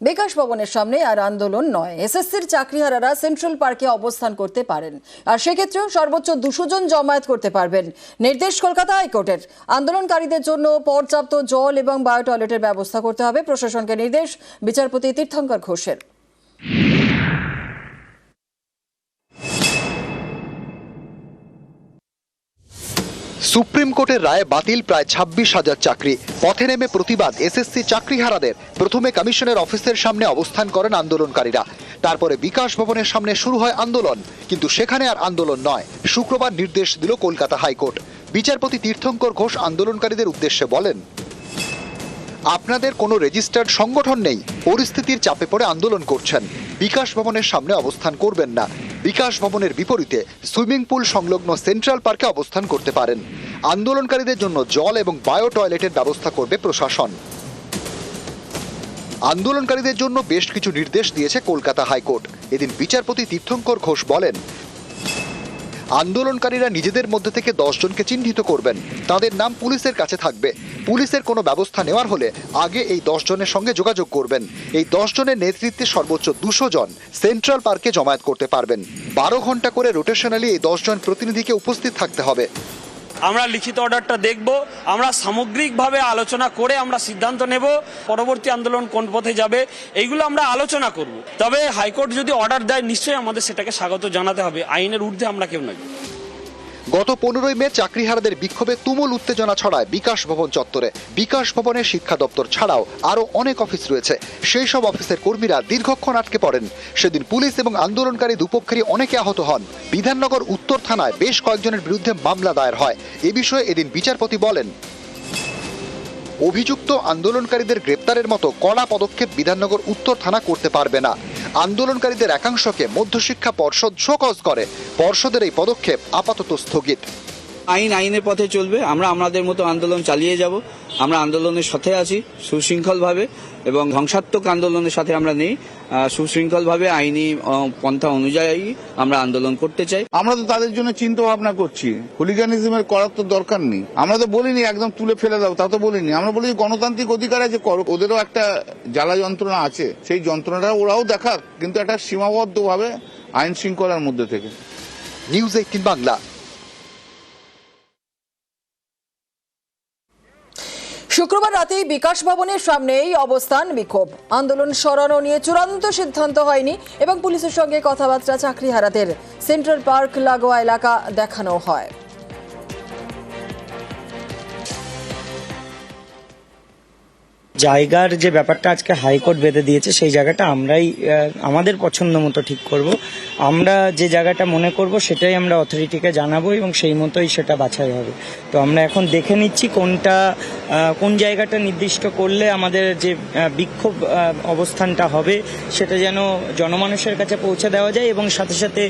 বিকাশ ভবনের সামনে আর আন্দোলন নয়। এসএসসির চাকরিহারারা সেন্ট্রাল পার্কে অবস্থান করতে পারেন। আর সেক্ষেত্রেও সর্বোচ্চ দুশো জন জমায়েত করতে পারবেন। নির্দেশ কলকাতা হাইকোর্টের। আন্দোলনকারীদের জন্য পর্যাপ্ত জল এবং বায়ো টয়লেটের ব্যবস্থা করতে হবে। প্রশাসনকে নির্দেশ। বিচারপতি তীর্থঙ্কর ঘোষের। সুপ্রিম কোর্টের রায়ে বাতিল প্রায় ছাব্বিশ হাজার চাকরি। পথে নেমে প্রতিবাদ এসএসসি চাকরিহারাদের। প্রথমে কমিশনের অফিসের সামনে অবস্থান করেন আন্দোলনকারীরা। তারপরে বিকাশ ভবনের সামনে শুরু হয় আন্দোলন। কিন্তু সেখানে আর আন্দোলন নয়। শুক্রবার নির্দেশ দিল কলকাতা হাইকোর্ট। বিচারপতি তীর্থঙ্কর ঘোষ আন্দোলনকারীদের উদ্দেশ্যে বলেন, আপনাদের কোনো রেজিস্টার্ড সংগঠন নেই। পরিস্থিতির চাপে পড়ে আন্দোলন করছেন। বিকাশ ভবনের সামনে অবস্থান করবেন না। বিকাশ ভবনের বিপরীতে সুইমিং পুল সংলগ্ন সেন্ট্রাল পার্কে অবস্থান করতে পারেন। আন্দোলনকারীদের জন্য জল এবং বায়ো টয়লেটের ব্যবস্থা করবে প্রশাসন। আন্দোলনকারীদের জন্য বেশ কিছু নির্দেশ দিয়েছে কলকাতা হাইকোর্ট। এদিন বিচারপতি তীর্থঙ্কর ঘোষ বলেন আন্দোলনকারীরা নিজেদের মধ্যে থেকে দশজনকে চিহ্নিত করবেন। তাদের নাম পুলিশের কাছে থাকবে। পুলিশের কোনো ব্যবস্থা নেওয়ার হলে আগে এই জনের সঙ্গে যোগাযোগ করবেন। এই জনের নেতৃত্বে সর্বোচ্চ দুশো জন সেন্ট্রাল পার্কে জমায়েত করতে পারবেন। বারো ঘণ্টা করে রোটেশনালি এই দশজন প্রতিনিধিকে উপস্থিত থাকতে হবে। আমরা লিখিত অর্ডারটা দেখব, আমরা সামগ্রিকভাবে আলোচনা করে আমরা সিদ্ধান্ত নেব পরবর্তী আন্দোলন কোন পথে যাবে, এইগুলো আমরা আলোচনা করব। তবে হাইকোর্ট যদি অর্ডার দেয়, নিশ্চয়ই আমাদের সেটাকে স্বাগত জানাতে হবে, আইনের ঊর্ধ্বে আমরা কেউ নই। গত পনেরোই মে চাকরিহারাদের বিক্ষোভে তুমুল উত্তেজনা ছড়ায় বিকাশ ভবন চত্বরে। বিকাশ ভবনের শিক্ষা দপ্তর ছাড়াও আরও অনেক অফিস রয়েছে। সেই সব অফিসের কর্মীরা দীর্ঘক্ষণ আটকে পড়েন। সেদিন পুলিশ এবং আন্দোলনকারী দুপক্ষেরই অনেকে আহত হন। বিধাননগর উত্তর থানায় বেশ কয়েকজনের বিরুদ্ধে মামলা দায়ের হয়। এ বিষয়ে এদিন বিচারপতি বলেন, অভিযুক্ত আন্দোলনকারীদের গ্রেপ্তারের মতো কড়া পদক্ষেপ বিধাননগর উত্তর থানা করতে পারবে না। আন্দোলনকারীদের একাংশকে মধ্যশিক্ষা পর্ষদ শোকজ করে। পর্ষদের এই পদক্ষেপ আপাতত স্থগিত। আইন আইনের পথে চলবে। আমরা আমাদের মতো আন্দোলন চালিয়ে যাব। আমরা আন্দোলনের সাথে আছি সুশৃঙ্খলভাবে এবং ধ্বংসাত্মক আন্দোলনের সাথে আমরা নেই। সুশৃঙ্খলভাবে আইনি পন্থা অনুযায়ী আমরা আন্দোলন করতে চাই। আমরা তো তাদের জন্য চিন্তা ভাবনা করছি। হুলিগানিজমের করার তো দরকার নেই। আমরা তো বলিনি একদম তুলে ফেলে দাও তা তো বলিনি। আমরা বলি গণতান্ত্রিক অধিকার আছে করো। ওদেরও একটা জ্বালা যন্ত্রণা আছে। সেই যন্ত্রণাটা ওরাও দেখাক কিন্তু একটা সীমাবদ্ধভাবে আইন শৃঙ্খলার মধ্যে থেকে। News eighteen Bangla. শুক্রবার রাতেই বিকাশ ভবনের সামনেই অবস্থান বিক্ষোভ। আন্দোলন সরানো নিয়ে চূড়ান্ত সিদ্ধান্ত হয়নি এবং পুলিশের সঙ্গে কথাবার্তা চাকরি হারাতের সেন্ট্রাল পার্ক লাগোয়া এলাকা দেখানো হয়। জায়গার যে ব্যাপারটা আজকে হাইকোর্ট বেঁধে দিয়েছে সেই জায়গাটা আমরাই আমাদের পছন্দ মতো ঠিক করব। আমরা যে জায়গাটা মনে করব সেটাই আমরা অথরিটিকে জানাব এবং সেই মতোই সেটা বাছাই হবে। তো আমরা এখন দেখে নিচ্ছি কোনটা কোন জায়গাটা নির্দিষ্ট করলে আমাদের যে বিক্ষোভ অবস্থানটা হবে সেটা যেন জনমানুষের কাছে পৌঁছে দেওয়া যায় এবং সাথে সাথে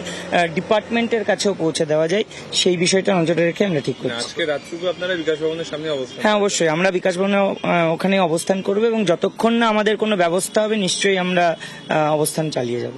ডিপার্টমেন্টের কাছেও পৌঁছে দেওয়া যায় সেই বিষয়টা নজরে রেখে আমরা ঠিক করছি। আজকে রাতটুকু আপনারা বিকাশ ভবনের সামনে অবস্থান হ্যাঁ অবশ্যই। আমরা বিকাশ ভবনে ওখানে অবস্থান করব এবং যতক্ষণ না আমাদের কোনো ব্যবস্থা হবে নিশ্চয়ই আমরা অবস্থান চালিয়ে যাব।